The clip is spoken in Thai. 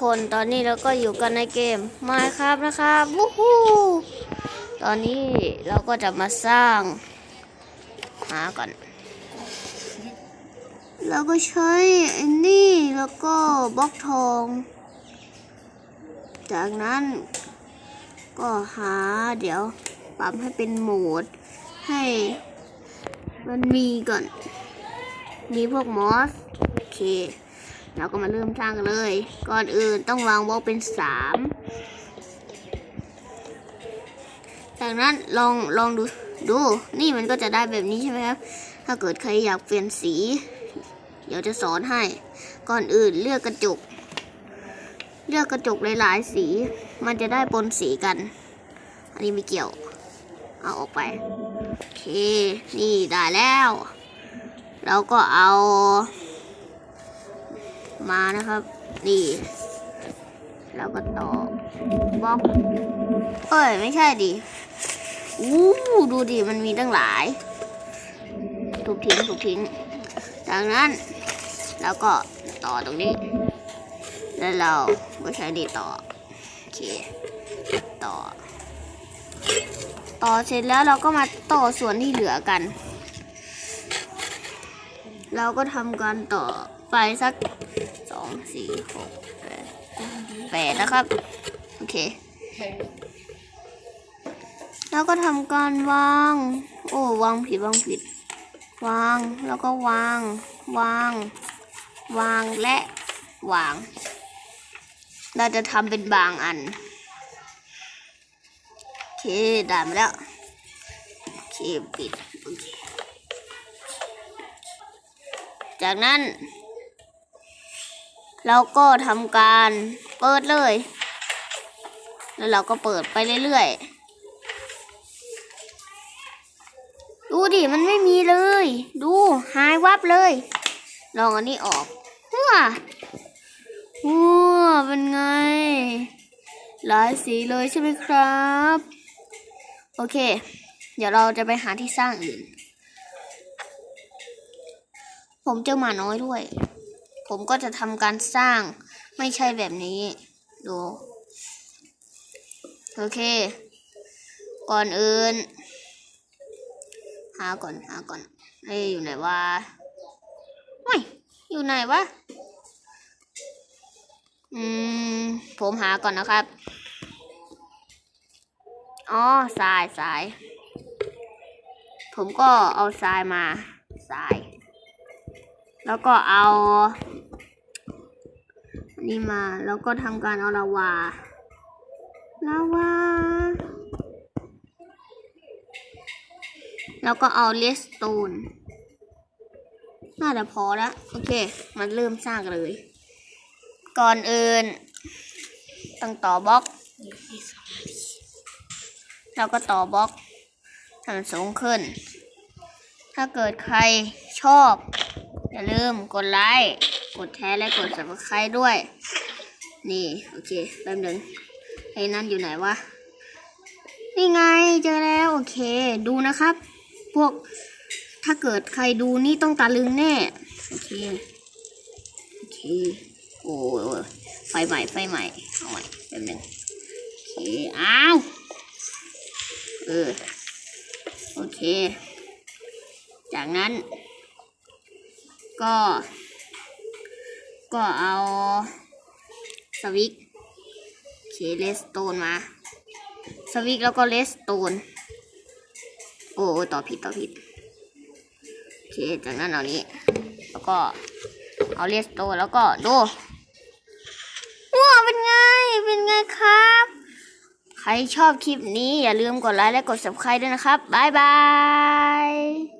คนตอนนี้เราก็อยู่กันในเกมมาครับนะครับวู้ฮู้ตอนนี้เราก็จะมาสร้าง หาก่อนเราก็ใช้อ้นี่แล้วก็บล็อกทอง จากนั้นก็หาเดี๋ยวปรับให้เป็นโหมด ให้มันมีก่อน มีพวกมอส โอเค เราก็มาเริ่มสร้างกันเลย ก่อนอื่นต้องวางบล็อกเป็นสามจากนั้นลองลองดูดู นี่มันก็จะได้แบบนี้ใช่ไหมครับ ถ้าเกิดใครอยากเปลี่ยนสี เดี๋ยวจะสอนให้ ก่อนอื่นเลือกกระจก เลือกกระจกหลายๆสี มันจะได้ปนสีกัน อันนี้ไม่เกี่ยว เอาออกไปโอเค นี่ได้แล้ว เราก็เอา มานะครับ นี่เราก็ต่อบล็อกเอ้ย ไม่ใช่ดิอู้ดูดิ มันมีตั้งหลาย ถูกทิ้งถูกทิ้งจากนั้น แล้วก็ต่อตรงนี้ แล้วเราก็ใช้ดีต่อ โอเค ต่อ ต่อเสร็จแล้วเราก็มาต่อส่วนที่เหลือกัน เราก็ทำการต่อ ไปสักสองสี่หกแปดแปดนะครับ โอเค แล้วก็ทำการวาง โอ้วางผิดวางผิด วางแล้วก็วาง วาง วางและวาง เราจะทำเป็นบางอัน โอเคได้มาแล้ว โอเคปิด โอเค จากนั้น เราก็ทำการเปิดเลย แล้วเราก็เปิดไปเรื่อยๆ ดูดิมันไม่มีเลย ดูหายวับเลย ลองอันนี้ออกว้าว้าเป็นไง หลายสีเลยใช่ไหมครับ โอเค เดี๋ยวเราจะไปหาที่สร้างอื่น ผมเจอหมาน้อยด้วย ผมก็จะทำการสร้างไม่ใช่แบบนี้ ดู โอเค ก่อนอื่น หาก่อนหาก่อนเอ้ยอยู่ไหนวะไม่อยู่ไหนวะ อืม ผมหาก่อนนะครับ อ๋อทรายทราย ผมก็เอาทรายมาทราย แล้วก็เอา นี่มา แล้วก็ทำการเอาลาวาลาวา แล้วก็เอาเลสโตน น่าจะพอแล้ว โอเค มันเริ่มสร้างเลย ก่อนอื่นต้องต่อบล็อกเราก็ต่อบล็อกให้มันสูงขึ้น ถ้าเกิดใครชอบ อย่าลืมกดไลค์กดแชร์และกด subscribe ด้วย นี่ โอเคแป๊บหนึงไอ้นั่นอยู่ไหนวะนี่ไงเจอแล้ว โอเค ดูนะครับ พวกถ้าเกิดใครดูนี่ต้องตาลึงแน่ โอเค โอเค โอ้ยไฟใหม่ไฟใหม่เอาใหม่แป๊บหนึงโอเคอ้าวเออโอเค จากนั้น ก็ ก็เอาสวิกเคเลสโตนมา สวิกแล้วก็เลสโตน โอ้ต่อผิดต่อผิดโอเคจากนั้นเอานี้ แล้วก็เอาเลสโตนแล้วก็ดูว้าเป็นไง เป็นไงครับ ใครชอบคลิปนี้อย่าลืมกดไลค์และกด subscribe ด้วยนะครับ บ๊ายบาย